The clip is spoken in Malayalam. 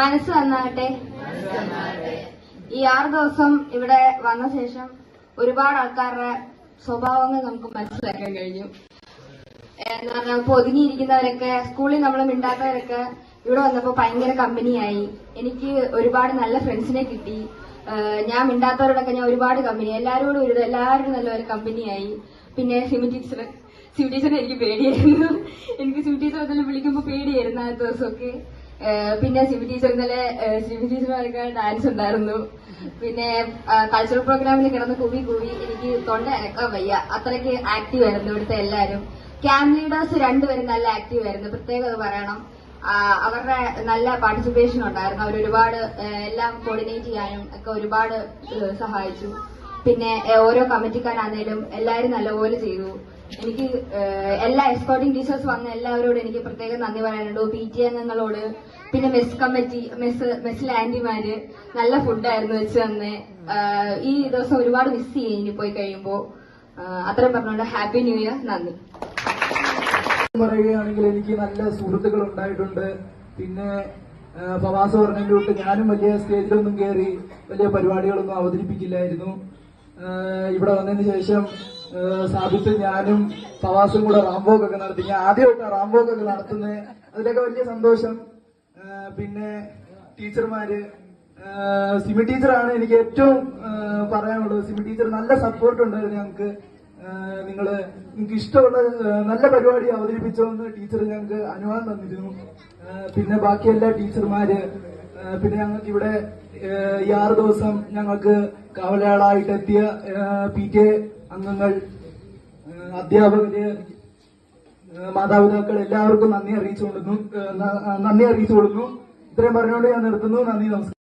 മനസ്സ് നന്നാകട്ടെ. ഈ ആറ് ദിവസം ഇവിടെ വന്ന ശേഷം ഒരുപാട് ആൾക്കാരുടെ സ്വഭാവങ്ങൾ നമുക്ക് മനസ്സിലാക്കാൻ കഴിഞ്ഞു. എന്ന് പറഞ്ഞാൽ ഇപ്പൊ ഒതുങ്ങിയിരിക്കുന്നവരൊക്കെ സ്കൂളിൽ നമ്മൾ മിണ്ടാത്തവരൊക്കെ ഇവിടെ വന്നപ്പോ ഭയങ്കര കമ്പനിയായി. എനിക്ക് ഒരുപാട് നല്ല ഫ്രണ്ട്സിനെ കിട്ടി. ഞാൻ മിണ്ടാത്തവരോടൊക്കെ ഞാൻ ഒരുപാട് കമ്പനി എല്ലാവരോടും ഒരു എല്ലാവരും നല്ല ഒരു കമ്പനിയായി. പിന്നെ സിമി ടീച്ചർ സിമി ടീച്ചറിനെ എനിക്ക് പേടിയായിരുന്നു. എനിക്ക് സിമി ടീച്ചർ വിളിക്കുമ്പോൾ പേടിയായിരുന്നു ആ ദിവസമൊക്കെ. പിന്നെ സിബി ടീച്ചർ ഇന്നലെ സിബി ടീച്ചർമാർക്ക് ഡാൻസ് ഉണ്ടായിരുന്നു. പിന്നെ കൾച്ചറൽ പ്രോഗ്രാമിൽ കിടന്ന് കൂവി കൂവി എനിക്ക് തൊണ്ട അനക്കാൻ വയ്യ. അത്രയ്ക്ക് ആക്റ്റീവ് ആയിരുന്നു ഇവിടുത്തെ എല്ലാവരും ക്യാമ്പ് ലീഡേഴ്സ് രണ്ടുപേരും നല്ല ആക്റ്റീവ് ആയിരുന്നു. പ്രത്യേകത പറയണം. അവരുടെ നല്ല പാർട്ടിസിപ്പേഷൻ ഉണ്ടായിരുന്നു. അവർ ഒരുപാട് എല്ലാം കോർഡിനേറ്റ് ചെയ്യാനും ഒക്കെ ഒരുപാട് സഹായിച്ചു. പിന്നെ ഓരോ കമ്മിറ്റിക്കാരാണേലും എല്ലാവരും നല്ലപോലെ ചെയ്തു. എനിക്ക് എല്ലാ എക്സ്പോർട്ടിംഗ് ടീച്ചേഴ്സ് വന്ന എല്ലാവരോടും എനിക്ക് പ്രത്യേകം നന്ദി പറയാനുണ്ട്. പി ടി അംഗങ്ങളോട് പിന്നെ മെസ് കമ്മിറ്റി മെസ് മെസ്സിലെ ആന്റിമാര് നല്ല ഫുഡായിരുന്നു വെച്ച് തന്നെ. ഈ ദിവസം ഒരുപാട് മിസ് ചെയ്യും ഇനി പോയി കഴിയുമ്പോൾ. അത്രയും പറഞ്ഞുകൊണ്ട് ഹാപ്പി ന്യൂ ഇയർ നന്ദി. പറയുകയാണെങ്കിൽ എനിക്ക് നല്ല സുഹൃത്തുക്കൾ ഉണ്ടായിട്ടുണ്ട്. പിന്നെ പ്രവാസ തൊട്ട് ഞാനും വലിയ സ്റ്റേജിലൊന്നും കയറി വലിയ പരിപാടികളൊന്നും അവതരിപ്പിക്കില്ലായിരുന്നു. ഇവിടെ വന്നതിന് ശേഷം സാബിത്ത് ഞാനും സവാസും കൂടെ റാംബോക്ക് ഒക്കെ നടത്തി. ഞാൻ ആദ്യമായിട്ടാണ് റാംബോക്ക് ഒക്കെ നടത്തുന്നത് അതിലൊക്കെ വലിയ സന്തോഷം. പിന്നെ ടീച്ചർമാര് സിമി ടീച്ചറാണ് എനിക്ക് ഏറ്റവും പറയാനുള്ളത്. സിമി ടീച്ചർ നല്ല സപ്പോർട്ട് ഉണ്ടായിരുന്നു ഞങ്ങൾക്ക് നിങ്ങൾ നിങ്ങൾക്ക് ഇഷ്ടമുള്ള നല്ല പരിപാടി അവതരിപ്പിച്ചോന്ന് ടീച്ചർ ഞങ്ങൾക്ക് അനുവാദം തന്നിരുന്നു. പിന്നെ ബാക്കി എല്ലാ ടീച്ചർമാര് പിന്നെ ഞങ്ങൾക്ക് ഇവിടെ ഈ ആറ് ദിവസം ഞങ്ങൾക്ക് കാവലാളായിട്ട് എത്തിയ പി എ അംഗങ്ങൾ അധ്യാപകര് മാതാപിതാക്കൾ എല്ലാവർക്കും നന്ദി അറിയിച്ചു കൊടുക്കുന്നു നന്ദി അറിയിച്ചു കൊടുക്കുന്നു ഇത്രയും പറഞ്ഞുകൊണ്ട് ഞാൻ നിർത്തുന്നു. നന്ദി നമസ്കാരം.